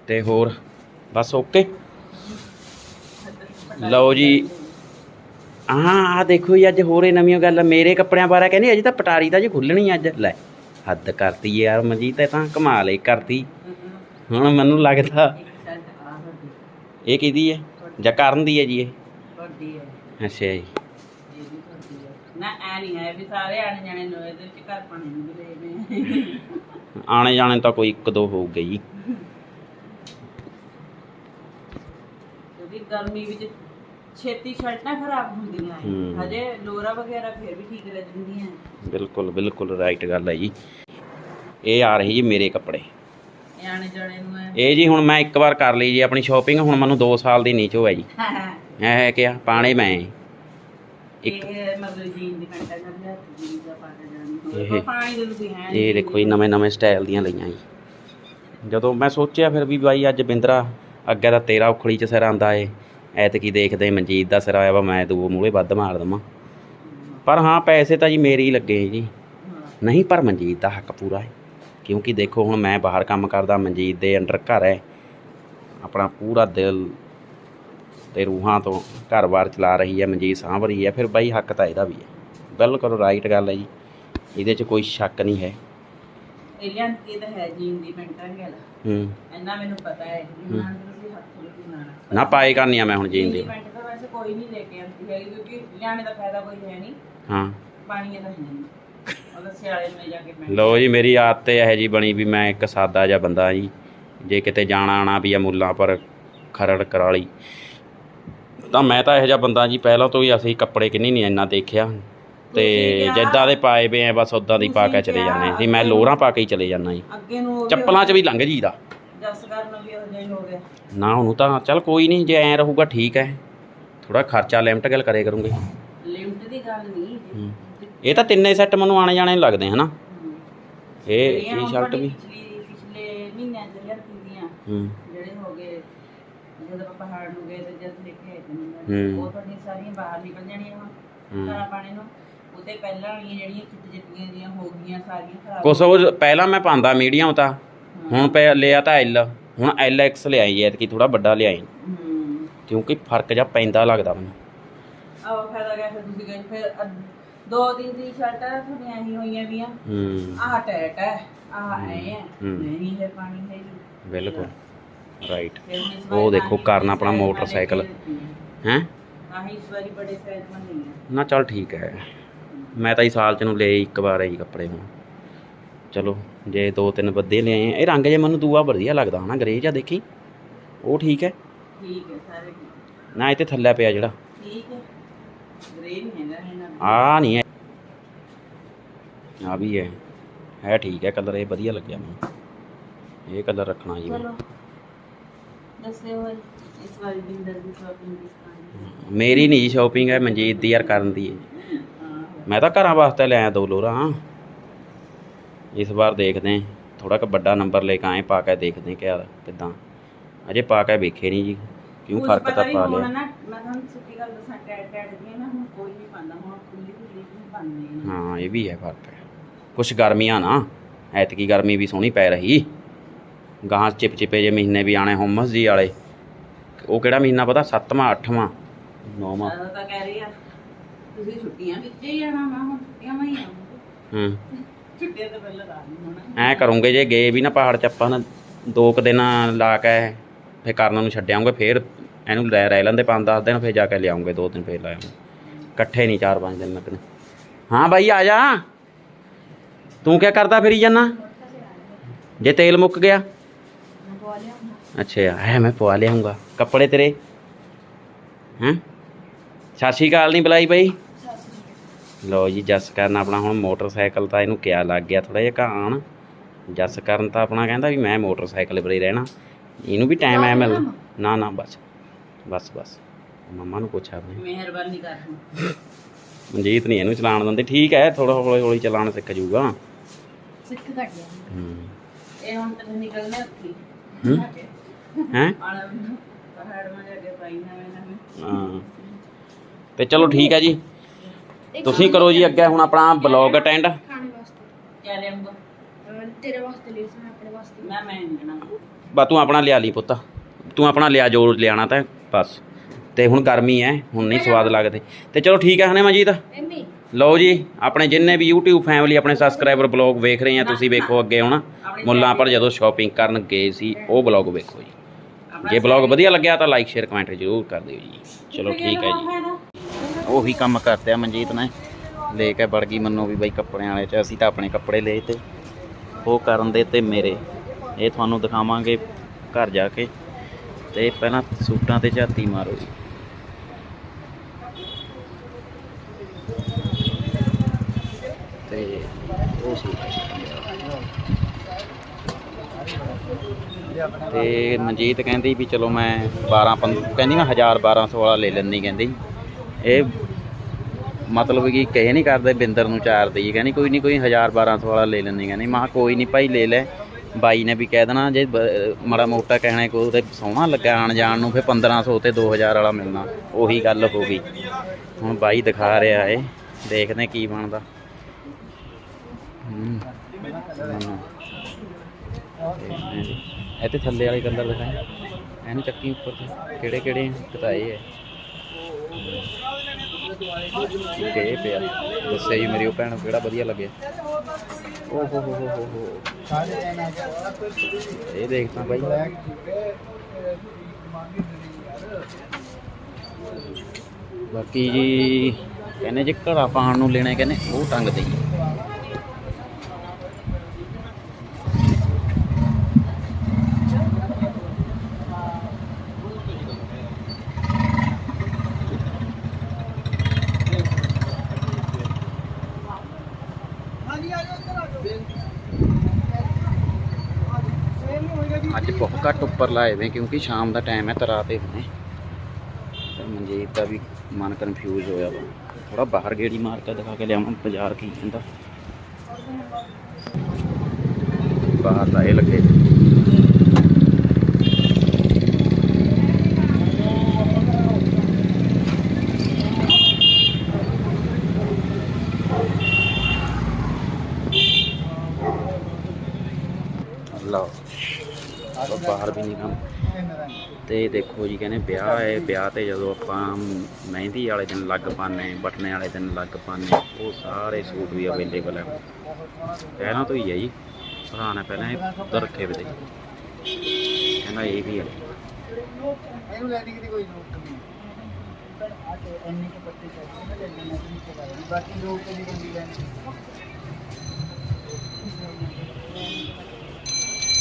ਤੇ ਹੋਰ ਬਸ ਓਕੇ? ਲਓ ਜੀ। ਹਾਂ ਆ ਦੇਖੋ ਜੀ ਅੱਜ ਹੋਰ ਇਹ ਨਵੀਂ ਗੱਲ। ਮੇਰੇ ਕੱਪੜਿਆਂ ਬਾਰੇ ਕਹਿੰਦੇ ਅਜੇ ਤਾਂ ਪਟਾਰੀ ਤਾਂ ਜੀ ਖੁੱਲਣੀ ਅੱਜ। ਲੈ ਹੱਦ ਕਰਤੀ ਯਾਰ ਮਨਜੀਤ ਇਹ ਤਾਂ ਕਮਾਲ ਹੀ ਕਰਤੀ। ਹੁਣ ਮੈਨੂੰ ਲੱਗਦਾ ਇਹ ਕਿਹਦੀ ਹੈ ਜਾਂ ਕਰਨ ਦੀ ਹੈ ਜੀ ਇਹ? ਵੱਡੀ ਹੈ ਅੱਛਾ ਜੀ। ਨਾ ਐ ਨਹੀਂ ਹੈ ਵੀ ਸਾਰੇ ਆਣੇ ਜਾਣੇ ਨੂੰ ਇਹਦੇ ਚ ਘਰ ਪਾਣੇ ਨੂੰ ਵੀ ਨੇ। ਆਣੇ ਜਾਣੇ ਤਾਂ ਕੋਈ ਇੱਕ ਦੋ ਹੋਊਗਾ ਜੀ। ਕਿਉਂਕਿ ਗਰਮੀ ਵਿੱਚ ਛੇਤੀ ਸ਼ਰਟਾਂ ਖਰਾਬ ਹੁੰਦੀਆਂ ਹੈ। ਹੂੰ। ਹਜੇ ਲੋਰਾ ਵਗੈਰਾ ਫਿਰ ਵੀ ਠੀਕ ਰਹਿ ਜਾਂਦੀਆਂ ਬਿਲਕੁਲ ਬਿਲਕੁਲ ਰਾਈਟ ਗੱਲ ਹੈ ਜੀ। ਇਹ ਆ ਰਹੀ ਜੀ ਮੇਰੇ ਕੱਪੜੇ। ਇਹ ਆਣੇ ਜਾਣੇ ਨੂੰ ਹੈ ਇਹ ਜੀ ਹੁਣ ਮੈਂ ਇੱਕ ਵਾਰ ਕਰ ਲਈ ਜੀ ਆਪਣੀ ਸ਼ਾਪਿੰਗ ਹੁਣ ਮੈਨੂੰ 2 ਸਾਲ ਦੀ ਨੀਚ ਹੋਇਆ ਜੀ ਇਹ ਕਿਹਾ ਪਾਣੇ ਮੈਂ। ਇੱਕ ਇਹ ਮਤਲਬ ਜੀਨ ਦੀ ਪੈਂਟ ਕਰ ਲਿਆ ਜੀਨ ਦਾ ਪਾ ਕੇ ਜਾਣੀ। ਇਹ- ਹੋਰ ਪਾਣੀ ਦੇ ਵੀ ਹੈ ਇਹ ਦੇਖੋ ਜੀ ਨਵੇਂ ਨਵੇਂ ਸਟਾਈਲ ਦੀਆਂ ਲਈਆਂ ਜੀ। ਜਦੋਂ ਮੈਂ ਸੋਚਿਆ ਫਿਰ ਵੀ ਬਾਈ ਅੱਜ ਬਿੰਦਰਾ ਅੱਗੇ ਤਾਂ ਤੇਰਾ ਉਖਲੀ ਚ ਸਿਰ ਆਂਦਾ ਏ। ਐਤਕੀ ਦੇਖਦੇ ਮਨਜੀਤ ਦਾ ਸਿਰ ਆਇਆ ਵਾ ਮੈਂ ਦੋ ਮੂਹਰੇ ਵੱਧ ਮਾਰ ਦਵਾਂ। ਪਰ ਹਾਂ ਪੈਸੇ ਤਾਂ ਜੀ ਮੇਰੇ ਹੀ ਲੱਗੇ ਜੀ। ਨਹੀਂ ਪਰ ਮਨਜੀਤ ਦਾ ਹੱਕ ਪੂਰਾ ਹੈ। ਕਿਉਂਕਿ ਦੇਖੋ ਹੁਣ ਮੈਂ ਬਾਹਰ ਕੰਮ ਕਰਦਾ ਮਨਜੀਤ ਦੇ ਅੰਡਰ ਘਰ ਹੈ। ਆਪਣਾ ਪੂਰਾ ਦਿਲ ਤੇ ਰੂਹਾਂ ਤੋਂ ਘਰ-ਬਾਰ ਚਲਾ ਰਹੀ ਹੈ ਮਨਜੀਤ ਸਾਂਭ ਰਹੀ ਹੈ। ਫਿਰ ਬਾਈ ਹੱਕ ਤਾਂ ਇਹਦਾ ਵੀ ਹੈ। ਬਿਲਕੁਲ ਰਾਈਟ ਗੱਲ ਹੈ ਜੀ। ਇਹਦੇ 'ਚ ਕੋਈ ਸ਼ੱਕ ਨਹੀਂ ਹੈ। ਇਹ ਤਾਂ ਹੈ ਜੀਨ ਦੀ ਪੈਂਟਾਂ ਗੱਲ ਹੂੰ। ਇੰਨਾ ਮੈਨੂੰ ਪਤਾ ਹੈ ਕਿ ਨਾਲ ਤੁਸੀਂ ਹੱਥ ਵਿੱਚ ਬਣਾਣਾ ਨਾ ਪਾਏ ਕਰਨੀ ਆ ਮੈਂ ਹੁਣ ਜੀਨ ਦੀ। ਦੀ ਪੈਂਟ ਤਾਂ ਵੈਸੇ ਕੋਈ ਨਹੀਂ ਲੈ ਕੇ ਆਉਂਦੀ ਹੈਗੀ ਕਿਉਂਕਿ ਲਿਆਣੇ ਦਾ ਫਾਇਦਾ ਕੋਈ ਹੈ ਨਹੀਂ। ਹਾਂ। ਪਾਣੀ ਇਹਦਾ ਹੈ ਨਹੀਂ। ਉਹਦਾ ਸਿਆਲੇ ਨੂੰ ਜਾ ਕੇ ਪੈਂਟ ਲਓ ਜੀ ਮੇਰੀ ਆਦਤ ਇਹ ਜੀ ਬਣੀ ਵੀ ਮੈਂ ਇੱਕ ਸਾਦਾ ਜਿਹਾ ਬੰਦਾ ਜੀ। ਜੇ ਕਿਤੇ ਜਾਣਾ ਆਣਾ ਵੀ ਆ ਮੁੱਲਾਂ ਪਰ ਖਰੜ ਕਰਾਲੀ। ਤਾਂ ਮੈਂ ਤਾਂ ਇਹੋ ਜਿਹਾ ਬੰਦਾ ਜੀ ਪਹਿਲਾਂ ਤੋਂ ਹੀ ਅਸੀਂ ਕੱਪੜੇ ਕਿੰਨੀ ਨਹੀਂ ਇੰਨਾ ਦੇਖਿਆ। ਤੇ ਜਿੱਦਾਂ ਦੇ ਪਾਏ ਵੇ ਆ ਬਸ ਉਦਾਂ ਦੀ ਪਾ ਕੇ ਚਲੇ ਜਾਂਦੇ ਜੀ ਮੈਂ ਲੋਰਾਂ ਪਾ ਕੇ ਹੀ ਚਲੇ ਜਾਂਦਾ ਜੀ। ਅੱਗੇ ਨੂੰ ਚੱਪਲਾਂ 'ਚ ਵੀ ਲੰਘ ਜੀਦਾ ਕਰਨ ਵੀ ਉਹ ਜਿਹਾ ਹੀ ਹੋ ਗਿਆ। ਨਾ ਉਹਨੂੰ ਤਾਂ ਚੱਲ ਕੋਈ ਨਹੀਂ ਜੇ ਐਂ ਰਹੂਗਾ ਠੀਕ ਹੈ ਥੋੜਾ ਖਰਚਾ ਲਿਮਟ ਗੱਲ ਕਰੇ ਕਰੂੰਗੇ। ਲਿਮਟ ਦੀ ਗੱਲ ਨਹੀਂ। ਹੂੰ। ਇਹ ਤਾਂ ਤਿੰਨੇ ਸੈੱਟ ਮੈਨੂੰ ਆਣੇ ਜਾਣੇ ਲੱਗਦੇ ਹਨਾ? ਇਹ ਜਿਹੜੀਆਂ ਹੁਣ ਟੀ-ਸ਼ਰਟ ਤੁਹਾਡੀ ਵੀ। ਪਿਛਲੀ ਪਿਛਲੇ ਮਹੀਨਿਆਂ ਚ ਹੂੰ। ਜਿਹੜੇ ਹੋ ਗਏ ਜਦੋਂ ਆਪਾਂ ਪਹਾੜ ਨੂੰ ਗਏ ਤੇ ਜਦ ਦੇਖੇ ਹੂੰ। ਉਹ ਤੁਹਾਡੀਆਂ ਸਾਰੀਆਂ ਬਾਹਰ ਨਿਕਲ ਜਾਣੀਆਂ ਹੁਣ। ਸਾਰਾ ਪਾਣੀ ਨੂੰ। ਉਹਤੇ ਪਹਿਲਾਂ ਵਾਲੀਆਂ ਜਿਹੜੀਆਂ ਚਿੱਟ ਚਿੱਟੀਆਂ ਜੀਆਂ ਹੋ ਗਈਆਂ ਸਾਰੀਆਂ ਖਰਾਬ ਕੁਛ ਉਹ ਪਹਿਲਾਂ ਮੈਂ ਪਾਉਂਦਾ ਮੀਡੀਅਮ ਤਾਂ ਹੁਣ ਪੈ ਲਿਆ ਤਾਂ ਐਲ ਹੁਣ ਐਲ ਐਕਸ ਲਿਆਈ ਐਤਕੀ ਥੋੜਾ ਵੱਡਾ ਲਿਆਈ। ਹੂੰ ਕਿਉਂਕਿ ਫ਼ਰਕ ਜਿਹਾ ਪੈਂਦਾ ਲੱਗਦਾ ਮੈਨੂੰ। ਆਹ ਫਾਇਦਾ ਗਿਆ ਫਿਰ ਤੁਸੀਂ ਗਏ ਫਿਰ ਦੋ ਦਿਨ ਦੀ ਸ਼ਰਟਾਂ ਤੁਹਾਡੀਆਂ ਹੀ ਹੋਈਆਂ ਵੀਆਂ। ਹੂੰ। ਆਹ ਟੈਟ ਹੈ ਆਹ ਐ ਹੈ ਹੂੰ। ਨਹੀਂ ਹੈ ਪਾਣੀ ਹੈ ਜੀ। ਬਿਲਕੁਲ ਰਾਈਟ ਫਿਰ ਹੁਣ ਇਸ ਉਹ ਦੇਖੋ ਆਹੀ ਕਰਨ ਆਪਣਾ ਮੋਟਰਸਾਈਕਲ। ਵਾਲੇ। ਹੈ? ਆਹੀ ਇਸ ਵਾਰੀ ਬੜੇ ਸਾਈਜ਼ ਹੈ ਨਾ ਚੱਲ ਠੀਕ ਹੈ ਮੈਂ ਤਾਂ ਹੀ ਸਾਲ ਚ ਨੂੰ ਲਏ ਇੱਕ ਵਾਰ ਹੀ ਕੱਪੜੇ ਹੁਣ ਚਲੋ ਜੇ ਦੋ ਤਿੰਨ ਬੱਦੇ ਲਿਆਏ ਆ, ਇਹ ਰੰਗ ਜੇ ਮੈਨੂੰ ਦੂਆ ਵਧੀਆ ਲੱਗਦਾ ਹਨਾ ਗਰੇ ਜਿਹਾ ਦੇਖੀ? ਉਹ ਠੀਕ ਹੈ? ਠੀਕ ਹੈ ਸਾਰੇ ਠੀਕ। ਨਾ ਇਹ ਤੇ ਥੱਲੇ ਪਿਆ ਜਿਹੜਾ। ਠੀਕ ਹੈ। ਗ੍ਰੇ ਨਹੀਂ ਦਾ। ਆ ਨਹੀਂ ਹੈ। ਆ ਵੀ ਹੈ। ਹੈ ਠੀਕ ਹੈ ਕਲਰ ਇਹ ਵਧੀਆ ਲੱਗਿਆ ਮੈਨੂੰ। ਇਹ ਕਲਰ ਰੱਖਣਾ ਜੀ ਚਲੋ। ਦੱਸੇ ਹੋਏ ਇਸ ਵਾਰੀ ਬਿੰਦਰ ਦੀ ਸ਼ਾਪਿੰਗ ਦੀ? ਮੇਰੀ ਨਹੀਂ ਸ਼ਾਪਿੰਗ ਹੈ ਮਨਜੀਤ ਦੀ ਯਾਰ ਕਰਨ ਦੀ ਹੈ। ਹਾਂ ਮੈਂ ਤਾਂ ਘਰਾਂ ਵਾਸਤੇ ਲੈ ਆਇਆ ਦੋ ਲੋਰਾਂ। ਇਸ ਵਾਰ ਦੇਖਦੇ ਥੋੜਾ ਕੁ ਵੱਡਾ ਨੰਬਰ ਲੈ ਕੇ ਆਏ ਪਾ ਕੇ ਦੇਖਦੇ ਕਿ ਯਾਰ ਕਿਦਾਂ। ਅਜੇ ਪਾ ਕੇ ਵੇਖੇ ਨਹੀਂ ਜੀ। ਕਿਉਂ ਫ਼ਰਕ ਤਾਂ ਪਾ ਲਿਆ। ਮੈਂ ਤੁਹਾਨੂੰ ਸਿੱਧੀ ਗੱਲ ਦੱਸਾਂ ਟੈਟ ਟੈਟ ਦੀਆਂ ਨਾ ਹੁਣ ਕੋਈ ਨਹੀਂ ਪਾਉਂਦਾ। ਹੁਣ ਖੁੱਲੀ ਖੁੱਲੀ ਨਹੀਂ ਪਾਉਂਦੇ ਹਾਂ ਇਹ ਵੀ ਹੈ ਫ਼ਰਕ। ਕੁਛ ਗਰਮੀਆਂ ਨਾ ਐਤਕੀ ਗਰਮੀ ਵੀ ਸੋਹਣੀ ਪੈ ਰਹੀ। ਗਾਹਾਂ ਚਿਪਚਿਪੇ ਜੇ ਮਹੀਨੇ ਵੀ ਆਣੇ ਹੁਮਸ ਜੀ ਵਾਲੇ। ਉਹ ਕਿਹੜਾ ਮਹੀਨਾ ਪਤਾ? 7ਵਾਂ 8ਵਾਂ 9ਵਾਂ ਜ਼ਿਆਦਾ ਤਾਂ ਕਹਿ ਰਹੀ ਆ ਤੁਸੀਂ ਛੁੱਟੀਆਂ ਵਿੱਚ ਹੀ ਜਾਣਾ ਮੈਂ ਹੁਣ ਛੁੱਟੀਆਂ ਮੈਂ ਹੀ ਆਉਂਗਾ ਹੂੰ। ਛੁੱਟੀਆਂ ਤਾਂ ਐ ਕਰੂੰਗੇ ਜੇ ਗਏ ਵੀ ਨਾ ਪਹਾੜ ਚ ਆਪਾਂ ਨਾ ਦੋ ਕੁ ਦਿਨ ਲਾ ਕੇ ਫੇਰ ਕਰਨ ਨੂੰ ਛੱਡਿਆਉਂਗੇ ਫੇਰ ਇਹਨੂੰ ਲੈ ਰਹਿ ਲੈਂਦੇ ਪੰਜ 10 ਦਿਨ, ਫੇਰ ਜਾ ਕੇ ਲਿਆਉਂਗੇ, ਦੋ ਦਿਨ ਫੇਰ ਲਾਉਂਗੇ ਇਕੱਠੇ ਨਹੀਂ, ਚਾਰ ਪੰਜ ਦਿਨ ਲੱਗਣੇ। ਹਾਂ ਬਾਈ, ਆ ਜਾ। ਤੂੰ ਕੀ ਕਰਦਾ ਫਿਰੀ ਜਾਨਾ ਜੇ ਤੇਲ ਮੁੱਕ ਗਿਆ? ਅੱਛਾ ਹੈ ਮੈਂ ਪਵਾ ਲਿਆਉਂਗਾ। ਕੱਪੜੇ ਤੇਰੇ? ਹੈਂ? ਸਤਿ ਸ਼੍ਰੀ ਅਕਾਲ ਨਹੀਂ ਬੁਲਾਈ ਬਈ। ਲਓ ਜੀ ਜਸ ਕਰਨ ਆਪਣਾ ਹੁਣ ਮੋਟਰਸਾਈਕਲ ਤਾਂ ਇਹਨੂੰ ਕਿਆ ਲੱਗ ਗਿਆ ਥੋੜਾ ਜਿਹਾ ਘਾਣ। ਜਸ ਕਰਨ ਤਾਂ ਆਪਣਾ ਕਹਿੰਦਾ ਵੀ ਮੈਂ ਮੋਟਰਸਾਈਕਲ 'ਤੇ ਰਹਿਣਾ। ਇਹਨੂੰ ਵੀ ਟਾਈਮ ਐ ਮਿਲਣਾ ਨਾ। ਨਾ ਬਸ। ਬਸ ਬਸ। ਮੰਮਾ ਨੂੰ ਪੁੱਛ ਆਪਣੇ। ਮਿਹਰਬਾਨੀ ਕਰ। ਮਨਜੀਤ ਨਹੀਂ ਇਹਨੂੰ ਚਲਾਉਣ ਦਿੰਦੇ। ਠੀਕ ਹੈ ਥੋੜਾ ਹੌਲੀ ਹੌਲੀ ਚਲਾਉਣਾ ਸਿੱਖ ਜਾਊਗਾ। ਸਿੱਖ ਘਟ ਗਿਆ। ਹੂੰ। ਇਹ ਹੁਣ ਤੇ ਨਿਕਲਨੇ ਉੱਥੇ। ਹੂੰ? ਹੈ? ਆਲਾ ਮੈਨੂੰ ਪਹਾੜ ਮਾ ਜਾ ਕੇ ਪਾਈ ਨਵੇਂ ਨਵੇਂ ਹਾਂ। ਤੇ ਚਲੋ ਠੀਕ ਹੈ ਜੀ। ਤੁਸੀਂ ਕਰੋ ਜੀ ਅੱਗੇ ਹੁਣ ਆਪਣਾ ਬਲੌਗ ਅਟੈਂਡ ਖਾਣੇ ਵਾਸਤੇ। ਕਿਆ ਲਿਆਉਂਗਾ ਅਹ ਤੇਰੇ ਵਾਸਤੇ ਲਈ ਸੀ ਮੈਂ ਆਪਣੇ ਵਾਸਤੇ ਮੈਂ ਮੈਂ ਨਹੀਂ ਲੈਣਾ। ਬਾ ਤੂੰ ਆਪਣਾ ਲਿਆ ਲਈ ਪੁੱਤ। ਤੂੰ ਆਪਣਾ ਲਿਆ ਜੋ ਲਿਆਣਾ ਤਾਂ ਬਸ। ਤੇ ਹੁਣ ਗਰਮੀ ਹੈ ਹੁਣ ਨਹੀਂ ਸਵਾਦ ਲੱਗਦੇ। ਤੇ ਚਲੋ ਠੀਕ ਹੈ ਹਨੇ ਮਨਜੀਤ? ਐਮੀ ਲਓ ਜੀ ਆਪਣੇ ਜਿੰਨੇ ਵੀ YouTube ਫੈਮਿਲੀ ਆਪਣੇ ਸਬਸਕ੍ਰਾਈਬਰ ਬਲੌਗ ਵੇਖ ਰਹੇ ਆ ਤੁਸੀਂ ਵੇਖੋ ਅੱਗੇ ਹੁਣ। ਮੁੱਲਾਂ ਪਰ ਜਦੋਂ ਸ਼ਾਪਿੰਗ ਕਰਨ ਗਏ ਸੀ ਉਹ ਬਲੌਗ ਵੇਖੋ ਜੀ। ਜੇ ਬਲੌਗ ਵਧੀਆ ਲੱਗਿਆ ਤਾਂ ਲਾਈਕ ਸ਼ੇਅਰ ਕਮੈਂਟ ਜ਼ਰੂਰ ਕਰ ਦਿਓ ਜੀ। ਚਲੋ ਠੀਕ ਹੈ ਜੀ। ਉਹੀ ਕੰਮ ਕਰਦੇ ਮਨਜੀਤ ਨੇ। ਲੈ ਕੇ ਵੜ ਗਈ ਮੰਨੋ ਵੀ ਬਾਈ ਕੱਪੜਿਆਂ ਵਾਲੇ ਚ, ਅਸੀਂ ਤਾਂ ਆਪਣੇ ਕੱਪੜੇ ਲਏ ਤੇ ਉਹ ਕਰਨ ਦੇ ਤੇ ਮੇਰੇ। ਇਹ ਤੁਹਾਨੂੰ ਦਿਖਾਵਾਂਗੇ ਘਰ ਜਾ ਕੇ। ਤੇ ਪਹਿਲਾਂ ਸੂਟਾਂ ਤੇ ਝਾਤੀ ਮਾਰੋ ਜੀ। ਤੇ ਉਹ ਸੂਟ ਤੇ ਮਨਜੀਤ ਕਹਿੰਦੀ ਵੀ ਚਲੋ ਮੈਂ 12 15 ਕਹਿੰਦੀ ਮੈਂ 1000 1200 ਵਾਲਾ ਲੈ ਲੈਂਦੀ, ਕਹਿੰਦੀ। ਇਹ ਮਤਲਬ ਕਿ ਕਹੇ ਨਹੀਂ ਕਰਦੇ ਬਿੰਦਰ ਨੂੰ ਚਾਰ ਦੇਈ ਕਹਿੰਦੀ ਕੋਈ ਨਹੀਂ ਕੋਈ 1000 1200 ਵਾਲਾ ਲੈ ਲੈਂਦੀ, ਕਹਿੰਦੀ ਮੈਂ ਕਿਹਾ ਕੋਈ ਨਹੀਂ ਭਾਈ ਲੈ ਲੈ। ਬਾਈ ਨੇ ਵੀ ਕਹਿ ਦੇਣਾ, ਜੇ ਬ- ਮਾੜਾ ਮੋਟਾ ਕਹਿਣਾ ਕੋਈ ਤੇ ਸੋਹਣਾ ਲੱਗਾ ਆਣ ਜਾਣ ਨੂੰ, ਫਿਰ 1500 ਤੇ 2000 ਵਾਲਾ ਮਿਲਣਾ, ਉਹੀ ਗੱਲ ਹੋ ਗਈ। ਹੁਣ ਬਾਈ ਦਿਖਾ ਰਿਹਾ ਏ ਦੇਖਦੇ ਕੀ ਬਣਦਾ। ਹੂੰ। ਇਹ ਤੇ ਥੱਲੇ ਵਾਲੇ ਕਲਰ ਦਿਖਾਏ ਇਹਨੂੰ ਚੱਕੀ ਉੱਪਰ ਤੇ। ਕਿਹੜੇ ਕਿਹੜੇ ਕਿਤਾਏ ਹੈ ਗਏ ਪਿਆ। ਦੱਸਿਆ ਜੀ ਮੇਰੀ ਉਹ ਭੈਣ ਨੂੰ ਕਿਹੜਾ ਵਧੀਆ ਲੱਗਿਆ। ਓ ਹੋ ਹੋ ਹੋ ਹੋ ਇਹ ਦੇਖਦਾ ਬਾਈ। ਬਾਕੀ ਜੀ, ਕਹਿੰਦੇ ਜੇ ਘੜਾ ਪਾਣ ਨੂੰ ਲੈਣਾ, ਕਹਿੰਦੇ ਉਹ ਟੰਗ ਦੇ ਅੱਜ ਬਹੁਤ ਘੱਟ ਉੱਪਰ ਲਾਏ ਵੇ ਕਿਉਂਕਿ ਸ਼ਾਮ ਦਾ ਟਾਈਮ ਹੈ ਤਰਾ ਤੇ ਹੁਣੇ ਤੇ ਮਨਜੀਤ ਦਾ ਵੀ ਮਨ ਕਨਫਿਊਜ਼ ਹੋਇਆ ਵਾ। ਥੋੜਾ ਬਾਹਰ ਗੇੜੀ ਮਾਰ ਕੇ ਦਿਖਾ ਕੇ ਲਿਆਵਾਂ ਬਾਜ਼ਾਰ ਕੀ ਕਹਿੰਦਾ। ਬਾਹਰ ਤਾਂ ਇਹ ਲੱਗੇ ਲਓ ਆਪਾਂ ਬਾਹਰ ਵੀ ਨਹੀਂ ਕੰਮ ਤੇ ਦੇਖੋ ਜੀ ਕਹਿੰਦੇ ਵਿਆਹ ਹੈ ਵਿਆਹ ਤੇ ਜਦੋਂ ਆਪਾਂ ਮਹਿੰਦੀ ਵਾਲੇ ਦਿਨ ਲੱਗ ਪਾਣੇ ਬਟਨੇ ਵਾਲੇ ਦਿਨ ਲੱਗ ਪਾਣੇ ਉਹ ਸਾਰੇ ਸੂਟ ਵੀ ਅਵੇਲੇਬਲ ਹੈ ਪਹਿਲਾਂ ਤੋਂ ਹੀ ਹੈ ਜੀ ਭਰਾ ਨੇ ਪਹਿਲਾਂ ਇਹ ਉੱਧਰ ਰੱਖੇ ਵੇ ਕਹਿੰਦਾ ਇਹ ਵੀ ਹੈ ਇਹਨੂੰ ਲੈਣੀ ਦੀ ਕੋਈ ਜ਼ਰੂਰਤ ਨਹੀਂ ਆ ਤੇ ਇੰਨੀ ਕੁ ਪੱਤੀ ਚਾਹੀਦੀ ਹੈ ਲੈਣੀ ਨਹੀਂ ਬਾਕੀ ਲੋਕ ਤੇ ਨਹੀਂ ਬੰਦੀ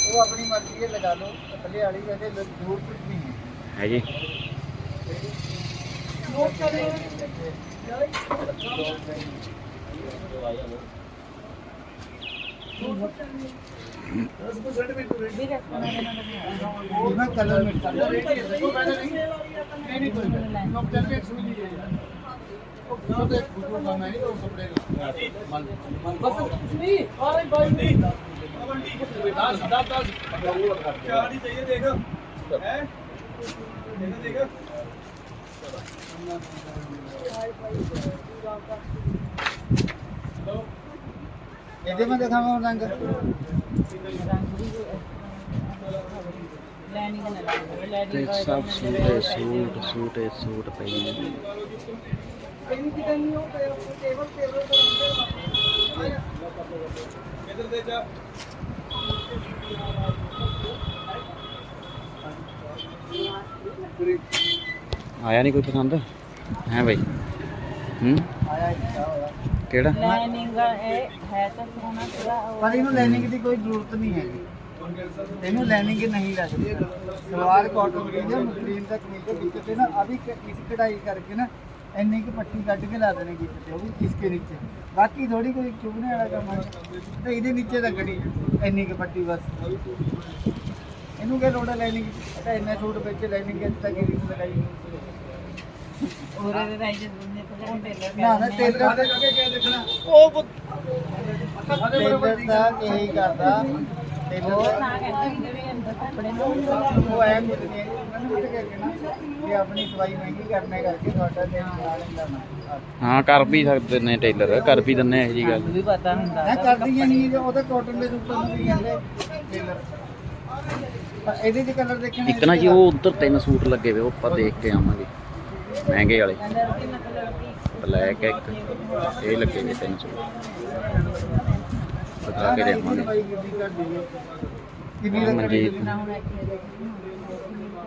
ਉਹ ਆਪਣੀ ਮਰਜ਼ੀ ਹੈ ਲਗਾ ਲਓ ਪਤਲੇ ਵਾਲੀ ਵੈਸੇ ਜ਼ਰੂਰ ਕੁਝ ਨਹੀਂ ਹੈ। ਹੈ ਜੀ। ਉਹਦਾ ਕਲਰ ਮਿਲਦਾ ਨਹੀਂ। ਨਹੀਂ ਕੋਈ ਨਹੀਂ ਲੋਕ ਚੱਲ ਸੁਣੀ ਲਈ ਉਹ ਤੇ ਦਾ ਮੈਂ ਨਹੀਂ ਉਹ ਮਨ ਬਸ। ਨਹੀਂ ਔਰ ਬਾਈ। ਨਹੀਂ ਦਸ ਦਸ ਦਸ ਚਾਰ ਹੀ ਚਾਹੀਏ ਦੇਖ ਹੈ ਦੇਖ ਦੇਖ ਇਹਦੇ ਮੈਂ ਦਿਖਾਵਾਂ ਰੰਗ ਲੈਣੀ ਕਿ ਨਾ ਆਇਆ ਨਹੀਂ ਕੋਈ ਪਸੰਦ? ਹੈ ਬਈ। ਹੂੰ? ਕਿਹੜਾ? ਲੈਨਿੰਗ ਇਹ ਹੈ ਤਾਂ ਸੋਹਣਾ ਥੋੜਾ ਪਰ ਇਹਨੂੰ ਲੈਨਿੰਗ ਦੀ ਕੋਈ ਜ਼ਰੂਰਤ ਨਹੀਂ ਹੈਗੀ। ਇਹਨੂੰ ਲੈਨਿੰਗ ਨਹੀਂ ਲੱਗਦੀ। ਸਲਵਾਰ ਕਾਟਨ ਦੀ ਜਾਂ ਮਸਲੀਨ ਦਾ ਕਮੀਜ਼ ਦੇ ਵਿੱਚ ਤੇ ਨਾ ਅਭੀ ਇਸ ਕਢਾਈ ਕਰਕੇ ਨਾ ਇੰਨੀ ਕੁ ਪੱਟੀ ਕੱਢ ਕੇ ਲਾ ਦੇਣੇ ਵਿੱਚ ਤੇ ਉਹ ਵੀ ਇਸਕੇ ਨੀਚੇ। ਬਾਕੀ ਥੋੜੀ ਕੋਈ ਚੁਭਨੇ ਵਾਲਾ ਕੰਮ ਹੈ। ਤੇ ਇਹਦੇ ਨੀਚੇ ਲੱਗਣੀ ਇੰਨੀ ਕੁ ਪੱਟੀ ਬਸ। ਇਹਨੂੰ ਕੀ ਲੋੜ ਲਾਈਨਿੰਗ ਅੱਛਾ ਇੰਨੇ ਸੂਟ ਵਿੱਚ ਲਾਈਨਿੰਗ ਕਿੱਥੇ ਤੱਕ ਇਹਦੀ ਲਗਾਈ ਉਹਰੇ ਦੇ ਰਾਈ ਦੇ ਦੁੰਨੇ ਤੋਂ ਨਾ ਨਾ ਟੇਲਰ ਦੇ ਅੱਗੇ ਕੀ ਦੇਖਣਾ? ਉਹ ਟੇਲਰ ਦਾ ਇਹੀ ਕਰਦਾ। ਟੇਲਰ ਦਾ ਤਾਂ ਕਹਿੰਦਾ ਕਿ ਵੀ ਅੰਦਰ ਕੱਪੜੇ ਨੂੰ ਉਹ ਐ ਕੁਝ ਨਹੀਂ ਮੈਨੂੰ ਕੁਝ ਕਹਿ ਨਾ ਕਿ ਆਪਣੀ ਸਵਾਈ ਮਹਿੰਗੀ ਕਰਨੇ ਕਰਕੇ ਤੁਹਾਡਾ ਤੇ ਨਾਲ ਹੀ ਕਰ ਵੀ ਸਕਦੇ ਨੇ ਟੇਲਰ ਕਰ ਵੀ ਦਿੰਨੇ ਇਹ ਜੀ ਗੱਲ। ਵੀ ਪਤਾ ਹੁੰਦਾ ਮੈਂ ਕਰਦੀਆਂ ਨਹੀਂ ਉਹ ਤਾਂ ਕਾਟਨ ਦੇ ਸੂਟਾਂ ਨੂੰ ਵੀ ਕਹਿੰਦੇ ਟੇਲਰ ਪਰ ਇਹਦੇ ਚ ਕਲਰ ਦੇਖਣਾ ਇੱਕ ਨਾ ਜੀ ਉਹ ਉੱਧਰ ਤਿੰਨ ਸੂਟ ਲੱਗੇ ਵੇ ਉਹ ਆਪਾਂ ਦੇਖ ਕੇ ਆਵਾਂਗੇ। ਮਹਿੰਗੇ ਵਾਲੇ। ਬਲੈਕ ਹੈ ਇੱਕ। ਇਹ ਲੱਗੇ ਨੇ ਤਿੰਨ ਸੂਟ। ਬਤਾ ਕੇ ਦੇਵਾਂਗੇ। ਕਿੰਨੀ ਆਹ ਮਨਜੀਤ ਰੱਖਣੀ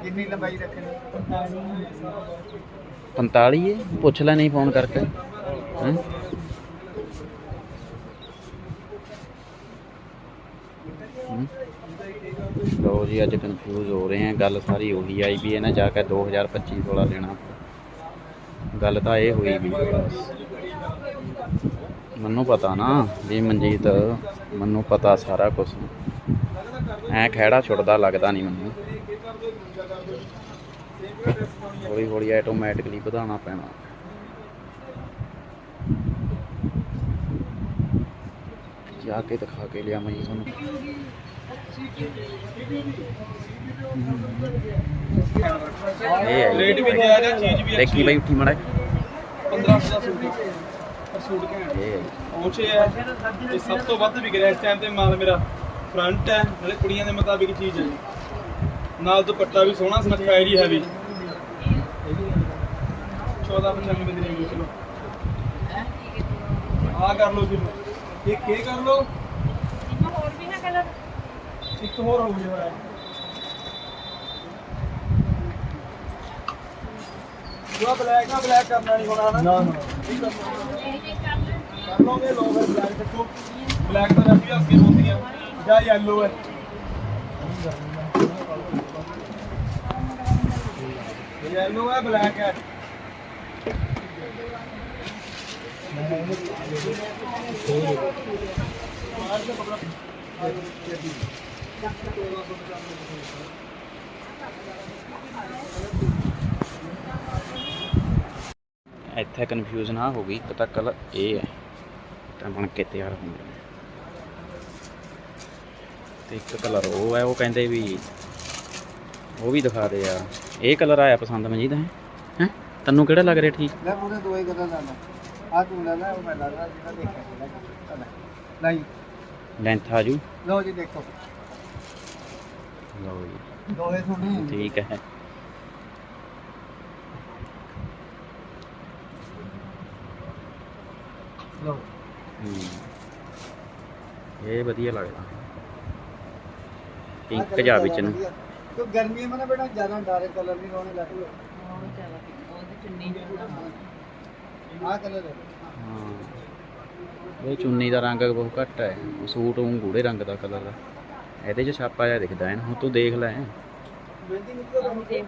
ਕਿੰਨੀ ਲੰਬਾਈ ਰੱਖਣੀ? 45 ਹੈ ਪੁੱਛ ਲੈ ਨਹੀਂ ਫੋਨ ਕਰਕੇ। ਹੈਂ? ਹਮ? ਜੀ, ਅੱਜ ਕਨਫਿਊਜ਼ ਹੋ ਰਹੇ ਆ। ਗੱਲ ਸਾਰੀ ਉਹੀ ਆਈ ਵੀ ਇਹਨਾਂ ਜਾ ਕੇ 2025 ਤੋਲਾ ਲੈਣਾ ਗੱਲ ਤਾਂ ਇਹ ਹੋਈ ਵੀ ਮੈਨੂੰ ਪਤਾ ਨਾ ਵੀ ਮਨਜੀਤ, ਮੈਨੂੰ ਪਤਾ ਸਾਰਾ ਕੁਝ ਐ ਖਹਿੜਾ ਛੁੱਟਦਾ ਲੱਗਦਾ ਨਹੀਂ ਮੈਨੂੰ। ਹੌਲੀ ਹੌਲੀ ਆਟੋਮੈਟਿਕਲੀ ਵਧਾਉਣਾ ਪੈਣਾ। ਜਾ ਕੇ ਦਿਖਾ ਕੇ ਲਿਆ ਮੈਂ ਤੁਹਾਨੂੰ। ਇਹ ਹੈ ਰੇਟ ਵੀ ਜਾਇਜ਼ ਹੈ ਚੀਜ਼ ਵੀ ਦੇਖੀ ਬਈ ਉੱਠੀ ਮੜਾ। 1500 ਦਾ ਸੂਟ ਪਰ ਸੂਟ ਘੈਂਟ ਇਹ ਹੈ ਜੀ। ਪਹੁੰਚੇ ਹੈ ਇਹ ਸਭ ਤੋਂ ਵੱਧ ਵਿਕ ਰਿਹਾ ਇਸ ਟਾਈਮ ਤੇ ਮਾਲ ਮੇਰਾ ਫਰੰਟ ਹੈ ਨਾਲੇ ਕੁੜੀਆਂ ਦੇ ਮੁਤਾਬਿਕ ਚੀਜ਼ ਹੈ। ਨਾਲ ਦੁਪੱਟਾ ਵੀ ਸੋਹਣਾ ਸੁਨੱਖਾ ਹੈ ਜੀ ਹੈਵੀ 1495 ਦੀ ਰੇਂਜ ਚਲੋ ਆ ਕਰ ਲਓ ਜੀ ਇੱਕ ਇਹ ਕਰ ਲਓ ਹੋਰ ਵੀ ਨਾ ਕਲਰ ਇੱਕ ਹੋਰ ਹੋ ਗਿਆ ਹੋਇਆ ਜੋ ਬਲੈਕ ਨਾ ਬਲੈਕ ਕਰਨਾ ਨਹੀਂ ਹੋਣਾ ਨਾ ਨਾ ਨਾ ਕਰ ਲਓਗੇ ਲੋ ਫਿਰ ਬਲੈਕ ਦੇਖੋ ਬਲੈਕ ਤਾਂ ਰੱਬੀ ਅੱਗੇ ਹੁੰਦੀਆਂ ਜਾਂ ਯੈਲੋ ਹੈ ਯੈਲੋ ਹੈ ਬਲੈਕ ਹੈ ਇੱਥੇ ਕਨਫਿਊਜ਼ਨ ਆ, ਹੋ ਗਈ ਇੱਕ ਤਾਂ ਕਲਰ ਇਹ ਹੈ, ਤਾਂ ਬਣ ਕੇ ਤਿਆਰ ਹੁੰਦੇ ਨੇ ਤੇ ਇੱਕ ਕਲਰ ਉਹ ਹੈ, ਉਹ ਕਹਿੰਦੇ ਵੀ ਉਹ ਵੀ ਦਿਖਾ ਦੇ ਆ। ਇਹ ਕਲਰ ਆਇਆ ਪਸੰਦ ਮਨਜੀਤ, ਹੈ? ਹੈ? ਤੈਨੂੰ ਕਿਹੜਾ ਲੱਗ ਰਿਹਾ ਠੀਕ? ਲੈ ਪੂਰੇ ਦੋ ਕਲਰ ਲੈਣਾ ਆ ਲੈ ਲੈ ਉਹ ਮੈਂ ਲੈ ਲਾ ਜਿਹੜਾ ਦੇਖਿਆ ਸੀ ਲੈ ਨਹੀਂ ਲੈਂਥ ਆ ਜੂ। ਲਓ ਜੀ ਦੇਖੋ। ਲਓ ਜੀ। ਦੋਹੇ ਸੋਹਣੇ ਠੀਕ ਹੈ। ਲਓ। ਹੂੰ। ਇਹ ਵਧੀਆ ਲੱਗਦਾ। ਪਿੰਕ ਜਾ ਵਿੱਚ ਨੂੰ। ਤੋ ਗਰਮੀਆਂ ਮੇ ਨਾ ਬੇਟਾ ਜ਼ਿਆਦਾ ਡਾਰਕ ਕਲਰ ਨਹੀਂ ਹੋਣੇ ਲੱਗੇ ਉਹ ਚੱਲ ਉਹਦੀ ਚੁੰਨੀ ਜਿਹੜਾ ਆ ਕਲਰ ਹੈ। ਹਾਂ। ਇਹ ਚੁੰਨੀ ਦਾ ਰੰਗ ਬਹੁਤ ਘੱਟ ਹੈ। ਸੂਟ ਉਹ ਗੂੜੇ ਰੰਗ ਦਾ ਕਲਰ ਦਾ ਇਹਦੇ 'ਚ ਛਾਪਾ ਜਿਹਾ ਦਿਖਦਾ ਹੈ। ਹੁਣ ਤੂੰ ਦੇਖ ਲੈ। ਮਹਿੰਦੀ ਨਿਕਲ ਦੇਖ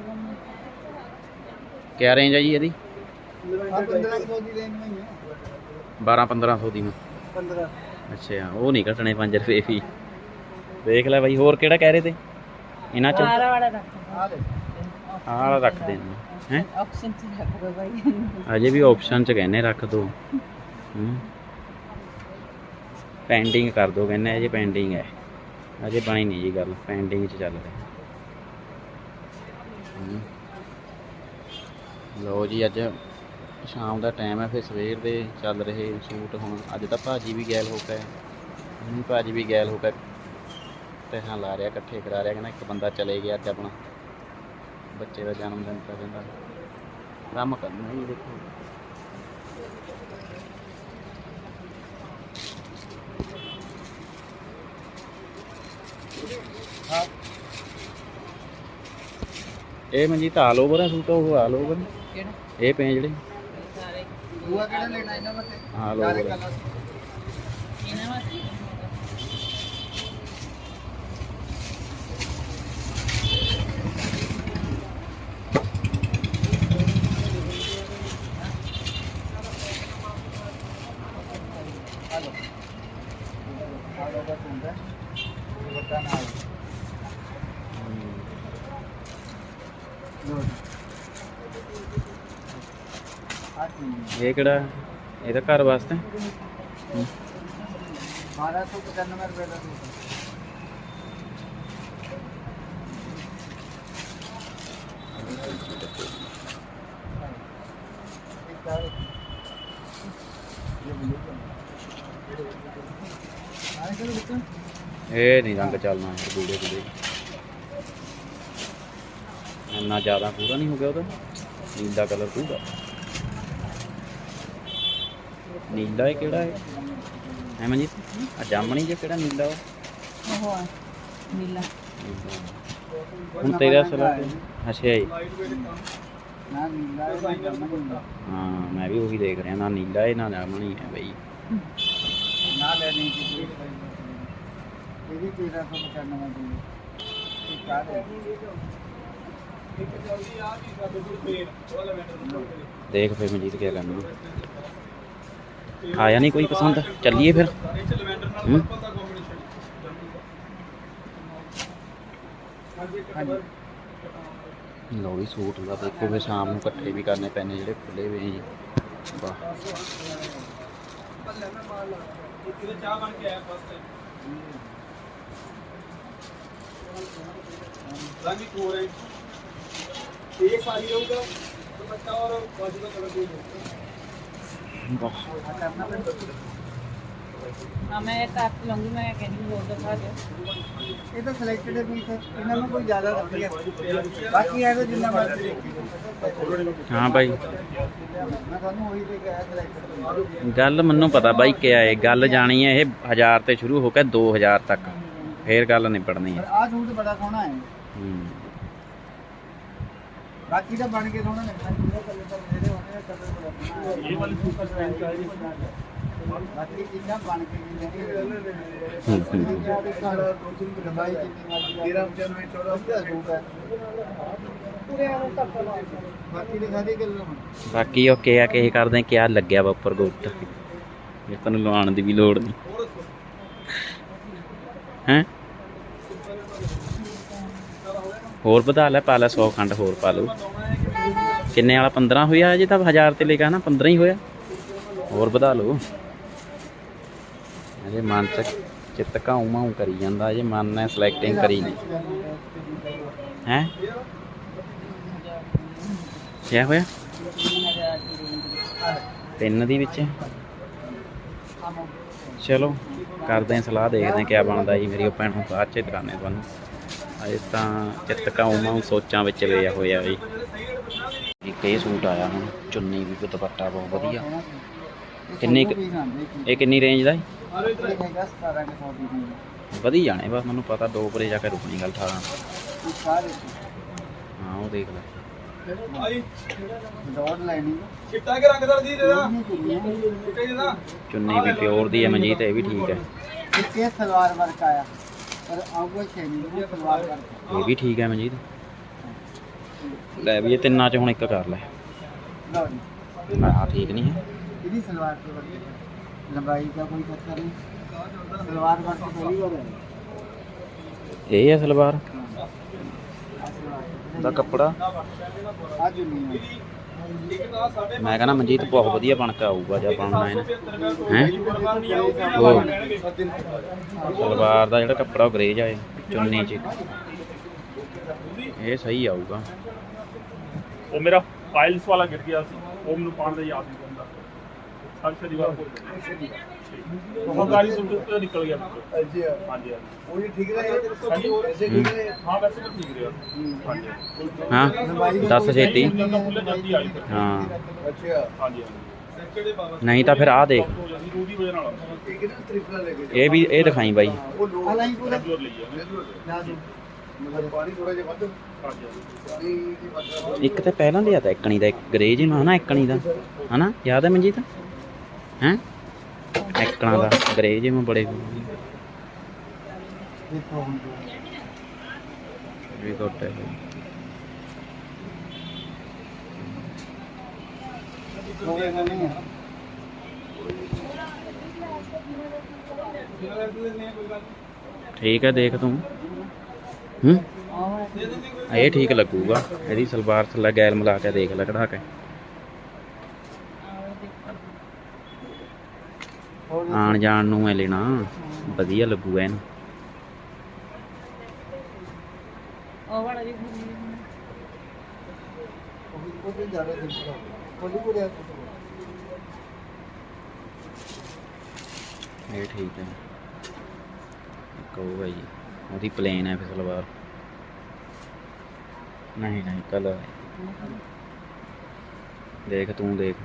ਕਿਆ ਰੇਂਜ ਹੈ ਜੀ ਇਹਦੀ? ਆ 1500 ਦੀ ਰੇਂਜ में है 12 1500 ਦੀ ਮੈਂ 15 ਅੱਛਾ ਉਹ ਨਹੀਂ ਘਟਣੇ 5 ਰੁਪਏ ਵੀ। ਦੇਖ ਲੈ ਬਾਈ ਹੋਰ ਕਿਹੜਾ ਕਹਿ ਰਹੇ ਤੇ? ਇਹਨਾਂ 'ਚ? ਸਾਰਾ ਵਾਲਾ ਰੱਖ। ਆ ਲੈ ਆਹ ਰੱਖ ਦੇਣਾ ਹੈ? ਆਪਸ਼ਨ ਚ ਰੱਖ ਦੋ ਬਾਈ। ਅਜੇ ਵੀ ਆਪਸ਼ਨ 'ਚ ਕਹਿੰਦੇ ਰੱਖ ਦੋ। ਹੂੰ। ਪੈਂਡਿੰਗ ਕਰ ਦੋ ਕਹਿੰਦੇ ਅਜੇ ਪੈਂਡਿੰਗ ਹੈ। ਅਜੇ ਬਣੀ ਨਹੀਂ ਜੀ ਗੱਲ ਪੈਂਡਿੰਗ 'ਚ ਚੱਲ ਰਿਹਾ। ਹੂੰ। ਲਓ ਜੀ ਅੱਜ ਸ਼ਾਮ ਦਾ ਟਾਈਮ ਹੈ ਫਿਰ ਸਵੇਰ ਦੇ ਚੱਲ ਰਹੇ ਸੂਟ ਹੁਣ। ਅੱਜ ਤਾਂ ਭਾਜੀ ਵੀ ਗੈਲ ਹੋ ਕੇ ਹੂੰ ਭਾਜੀ ਵੀ ਗੈਲ ਹੋ ਕੇ ਤਹਾਂ ਲਾ ਰਿਹਾ ਇਕੱਠੇ ਕਰਾ ਰਿਹਾ ਕਹਿੰਦਾ ਇੱਕ ਬੰਦਾ ਚਲੇ ਗਿਆ ਅੱਜ ਆਪਣਾ। ਬੱਚੇ ਦਾ ਜਨਮ ਦਿਨ ਤਾਂ ਕਹਿੰਦਾ ਕੰਮ ਕਰਨਾ ਹੀ ਦੇਖੋ। ਹਾਂ ਇਹ ਮਨਜੀਤ ਆਲ ਓਵਰ ਹੈ ਸੂਟ ਉਹ ਆਲ ਓਵਰ ਕਿਹੜਾ? ਇਹ ਪਏ ਜਿਹੜੇ। ਸਾਰੇ। ਦੂਆ ਕਿਹੜਾ ਲੈਣਾ ਇਹਨਾਂ ਵਾਸਤੇ ਹਾਂ, ਲਓ ਸਾਰੇ ਬੋਲੋ। colour। ਇਹਨਾਂ ਵਾਸਤੇ ਆ ਲਓ ਆ ਲਓ ਬਸ ਹੁੰਦਾ ਦੁਪੱਟਾ ਨਾਲ ਹਮ, ਇਹ ਕਿਹੜਾ? ਇਹਦਾ ਘਰ ਵਾਸਤੇ। 1295 ਰੁਪਏ ਦਾ ਇਹ ਨਹੀਂ ਰੰਗ ਚੱਲਣਾ ਬੂੜੇ ਬੂੜੇ ਇੰਨਾ ਜ਼ਿਆਦਾ ਪੂਰਾ ਨਹੀਂ ਹੋ ਗਿਆ ਉਹਦਾ। ਨੀਲਾ ਕਲਰ ਪੂਰਾ ਨੀਲਾ ਇਹ ਕਿਹੜਾ ਹੈ? ਹੈ ਮਨਜੀਤ? ਆ ਜਾਮਣੀ ਜੇ ਕਿਹੜਾ ਨੀਲਾ ਉਹ? ਉਹ ਨੀਲਾ। ਹੁਣ ਤੇਰਾ ਸਲਾਹ ਅੱਛਾ ਜੀ। ਹਾਂ ਮੈਂ ਵੀ ਉਹੀ ਦੇਖ ਰਿਹਾ ਨਾ ਨੀਲਾ ਇਹ ਨਾ ਜਾਮਣੀ ਹੈ ਬਈ। ਨਾ ਲੈਣੀ ਜੀ ਇਹ ਵੀ 1395 ਦੀ ਇਹ ਕਾਹਦੇ देख फिर मजीद क्या करना। आया नहीं, कोई पसंद? चलिए फिर। हम्म। लोही सूट का देखो फिर, शाम को कट्ठे भी करने पैने जो खुले हुए हैं। वाह। ਇਹ ਸਾਰੀ ਰਹੂਗਾ ਦੁਪੱਟਾ ਔਰ ਬਾਜੂ ਦਾ ਕਲਰ ਕੋਈ ਹੋਊਗਾ ਮੈਂ ਇਹ ਕੱਟ ਲਵਾਂਗੀ ਮੈਂ ਕਹਿੰਦੀ ਹੋਰ ਦਿਖਾ ਦਿਓ। ਇਹ ਹਾਂ ਭਾਈ ਗੱਲ ਮੈਨੂੰ ਪਤਾ ਬਾਈ ਕਿਆ ਗੱਲ ਜਾਣੀ ਹੈ ਤੇ ਸ਼ੁਰੂ ਹੋ ਕੇ 2000 ਤੱਕ। ਫੇਰ ਗੱਲ ਨਿਪੜਨੀ ਬਾਕੀ ਤਾਂ ਬਣ ਕੇ ਸੋਹਣਾ ਲੱਗਣਾ ਜਿਹੜਾ ਕਲਰ ਤਾਂ ਮੇਰੇ ਹੋਣੇ ਆ ਕਲਰ ਬੜਾ ਇਹ ਵਾਲੀ ਸੁਪਰ ਸਟਾਈਲ ਚਾਹੀਦੀ ਬਾਕੀ ਚੀਜ਼ਾਂ ਬਣ ਕੇ ਵੀ ਨਹੀਂ ਬਾਕੀ ਓਕੇ ਆ ਕਿ ਇਹ ਕਰਦੇ ਆ ਕਿਆ ਲੱਗਿਆ ਵਾ ਉੱਪਰ ਗੁੱਟ। ਇਹ ਤੁਹਾਨੂੰ ਲਵਾਉਣ ਦੀ ਵੀ ਲੋੜ ਨਹੀਂ ਹੈ? ਹੋਰ ਵਧਾ ਲੈ, ਪਾ ਲੈ 100 ਖੰਡ ਹੋਰ ਪਾ ਲਓ ਕਿੰਨੇ ਵਾਲਾ? 15 ਹੋਇਆ ਅਜੇ ਤਾਂ 1000 ਤੇ ਲਿਖਿਆ ਨਾ 15 ਹੀ ਹੋਇਆ। ਹੋਰ ਵਧਾ ਲਓ ਅਜੇ ਮਨ ਚ ਚਿੱਤ ਘਾਉ ਮਾਉ ਕਰੀ ਜਾਂਦਾ, ਅਜੇ ਮਨ ਨੇ ਸਿਲੈਕਟਿੰਗ ਕਰੀ ਨਹੀਂ ਹੈ? ਕਿਆ ਹੋਇਆ? ਤਿੰਨ ਦੀ ਵਿੱਚ। ਚਲੋ, ਕਰਦੇ ਹਾਂ ਸਲਾਹ, ਦੇਖਦੇ ਹਾਂ ਕਿਆ ਬਣਦਾ ਜੀ। ਮੇਰੀ ਉਹ ਭੈਣ ਨੂੰ ਬਾਅਦ ਚ ਹੀ ਤੁਹਾਨੂੰ। ਅਜੇ ਤਾਂ ਚਿੱਤਕਾ ਉਮਾਂ ਸੋਚਾਂ ਵਿੱਚ ਲਿਆ ਹੋਇਆ ਜੀ। ਇੱਕ ਇਹ ਸੂਟ ਆਇਆ ਹੁਣ ਚੁੰਨੀ ਵੀ ਦੁਪੱਟਾ ਬਹੁਤ ਵਧੀਆ। ਕਿੰਨੀ ਇਹ ਕਿੰਨੀ ਰੇਂਜ ਦਾ ਹੈ ਵਧੀ ਜਾਣੇ ਬਸ ਮੈਨੂੰ ਪਤਾ ਦੋ ਪਰੇ ਜਾ ਕੇ ਰੁਕਣੀ ਗੱਲ 18 ਹਾਂ ਉਹ ਦੇਖ ਲੈ। ਚੁੰਨੀ ਵੀ ਪਿਓਰ ਦੀ ਹੈ ਮਨਜੀਤ ਇਹ ਵੀ ਠੀਕ ਹੈ। ਕਿਸ ਸਲਵਾਰ ਵਰਕ ਆਇਆ? ਇਹ ਵੀ ਠੀਕ ਹੈ ਮਨਜੀਤ। ਲੈ ਵੀ ਇਹ ਤਿੰਨਾਂ ਚ ਹੁਣ ਇੱਕ ਕਰ ਲੈ। ਨਾ ਆਹ ਠੀਕ ਨਹੀਂ ਹੈ। ਇਹਦੀ ਸਲਵਾਰ ਤੇ ਵਰਤੇ ਲੰਬਾਈ ਦਾ ਕੋਈ ਖਤਰਾ ਨਹੀਂ। ਸਲਵਾਰ ਕਰਕੇ ਪਹਿਲੀ ਵਾਰ ਹੈ। ਇਹ ਹੈ ਸਲਵਾਰ? ਦਾ ਕੱਪੜਾ? ਆ ਜੁਨੀ ਹੈ ਮੈਂ ਕਹਿੰਦਾ ਮਨਜੀਤ ਬਹੁਤ ਵਧੀਆ ਬਣ ਕੇ ਆਊਗਾ ਜੇ ਬਣਨਾ ਹੈ ਹੈ? ਉਹ ਸਲਵਾਰ ਦਾ ਜਿਹੜਾ ਕੱਪੜਾ ਉਹ ਗਰੇਜ ਆਏ ਚੁੰਨੀ ਚ। ਇਹ ਸਹੀ ਆਊਗਾ। ਉਹ ਮੇਰਾ ਫਾਈਲਸ ਵਾਲਾ ਗਿਰ ਗਿਆ ਸੀ, ਉਹ ਮੈਨੂੰ ਪਾਣ ਦਾ ਯਾਦ ਨਹੀਂ। ਹਰ ਛੇਤੀ। ਹਾਂ। ਨਹੀਂ ਤਾਂ ਫਿਰ ਆ। ਦੇਖ ਇਹ ਵੀ ਇਹ ਦਿਖਾਈ ਬਾਈ। ਇੱਕ ਤਾਂ ਪਹਿਲਾਂ ਲਿਆ ਤਾਂ ਇੱਕਣੀ ਦਾ ਗਰੇਜ ਹੀ ਹਨਾ ਇੱਕਣੀ ਦਾ। ਹਨਾ? ਯਾਦ ਹੈ ਮਨਜੀਤ? ਹੈ ਇੱਕਣਾ ਦਾ ਗਰੇਜ ਹੀ ਮੈਂ ਬੜੇ ਵੀ ਗੁੱਡ ਠੀਕ ਹੈ, ਦੇਖ ਤੂੰ। ਹੂੰ? ਇਹ ਠੀਕ ਲੱਗੂਗਾ। ਇਹਦੀ ਸਲਵਾਰ ਥੱਲੇ ਗੈਲ ਮਿਲਾ ਕੇ ਦੇਖ ਲੈ, ਕਢਾ ਕੇ। ਆਣ ਜਾਣ ਨੂੰ ਐ ਲੈਣਾ। ਵਧੀਆ ਲੱਗੂਗਾ ਇਹਨੂੰ ਉਹ ਵਾਲਾ ਵੀ ਆ ਇਹ ਠੀਕ ਹੈ ਕਹੂਗਾ ਜੀ। ਉਹਦੀ ਪਲੇਨ ਹੈ ਫਿਰ ਸਲਵਾਰ। ਨਹੀਂ ਨਹੀਂ ਕਲਰ ਦੇਖ ਤੂੰ ਦੇਖ।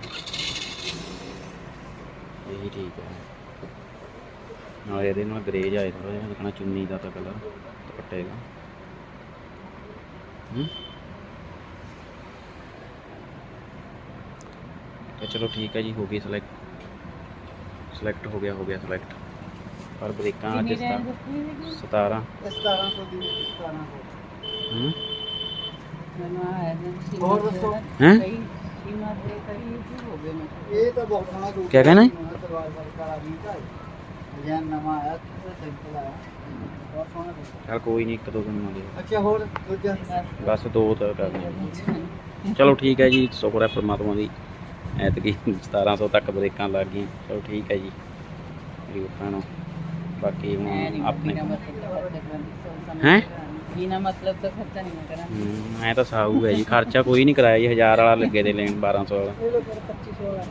ਇਹੀ ਠੀਕ ਹੈ। ਨਾਲ ਇਹਦੇ ਨਾਲ ਗਰੇਜ ਆਏ ਥੋੜਾ ਜਿਹਾ ਦਿਖਣਾ ਚੁੰਨੀ ਦਾ ਤਾਂ ਕਲਰ ਦੁਪੱਟੇ ਦਾ। ਹੂੰ। ਤੇ ਚਲੋ ਠੀਕ ਹੈ ਜੀ ਹੋ ਗਈ ਸਿਲੈਕਟ ਸਿਲੈਕਟ ਹੋ ਗਿਆ ਹੋ ਗਿਆ ਸਿਲੈਕਟ ਪਰ ਬ੍ਰੇਕਾਂ ਅੱਜ ਕਿੰਨੀ ਰੇਂਜ ਸਤਾ- ਦੱਸੀ ਸੀ 17 1700 ਦੀ 1700 ਹੂੰ। ਮੈਨੂੰ ਆ ਹੈ ਜੀ ਹੋਰ ਦੱਸੋ। ਹੈਂ? ਇਹ ਤਾਂ ਬਹੁਤ ਸੋਹਣਾ ਸੂਟ ਕਿਆ ਕਹਿਣਾ ਹੈ? ਸਲਵਾਰ ਵਰਕ ਵਾਲਾ ਵੀ ਤਾਂ ਡਿਜ਼ਾਈਨ ਨਵਾਂ ਆਇਆ ਤੇ ਸਿੰਪਲ ਆਇਆ ਬਹੁਤ ਸੋਹਣਾ ਸੂਟ ਚਲ ਕੋਈ ਨਹੀਂ ਇੱਕ ਦੋ ਦਿਨ ਮੰਗੇ ਅੱਛਾ ਹੋਰ ਦੂਜਾ? ਬਸ ਦੋ ਤਾਂ ਕਰਨੇ ਚਲੋ ਠੀਕ ਹੈ ਜੀ ਸ਼ੁਕਰ ਹੈ ਪ੍ਰਮਾਤਮਾ ਦੀ। ਐਤਕੀ 1700 ਤੱਕ ਬ੍ਰੇਕਾਂ ਲੱਗ ਗਈਆਂ। ਚਲੋ ਠੀਕ ਹੈ ਜੀ। ਨੂੰ ਬਾਕੀ ਹੁਣ ਆਪਣੇ ਹੈਂ? ਬਿਨਾ ਮਤਲਬ ਤੋਂ ਖਰਚਾ ਨਹੀਂ ਮੈਂ ਹੂੰ ਤਾਂ ਸਾਊ ਹੈ ਜੀ ਖਰਚਾ ਕੋਈ ਨਹੀਂ ਕਰਾਇਆ ਜੀ 1000 ਵਾਲਾ ਲੱਗੇ ਦੇ ਲੈਣ 1200 ਵਾਲਾ। ਇਹ ਲੋਕ 2500 ਵਾਲਾ।